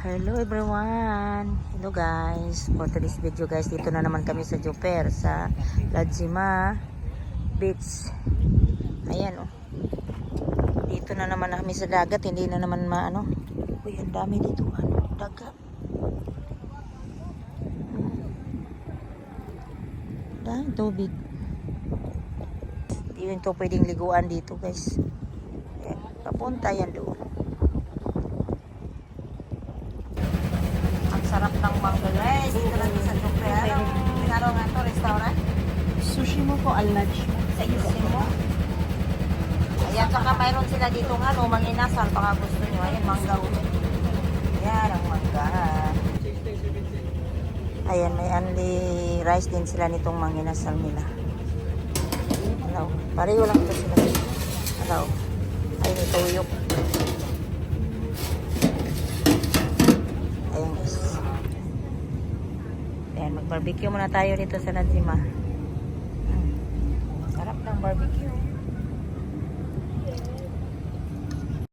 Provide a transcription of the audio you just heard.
Hello everyone! Hello guys! For today's video guys, dito na naman kami sa Joper sa Ladzima Beach. Ayan oh. Dito na naman kami sa dagat, hindi na naman maano. Uy, ang dami dito ano, dagat. Dahil tubig. Hindi yun to pwedeng liguan dito guys. Ayan, papunta yan doon. Ang sarap ng mangga guys. Dito lang sa Joper. Ano nga to, restaurant? Sushi mo po, mo. Sa mo. Ayan, saka mayroon sila dito nga, no, manginasal, baka gusto nyo. Ayan, mangga. oh. Ayan, ang mangga. Ayan, may only rice din sila nitong manginasal nila. Hello. Pareho lang ito sila. Hello. Ay, may tuyok. Ayan, guys. Ayan, mag-barbecue muna tayo dito sa Nazima. Mm. Sarap ng barbecue.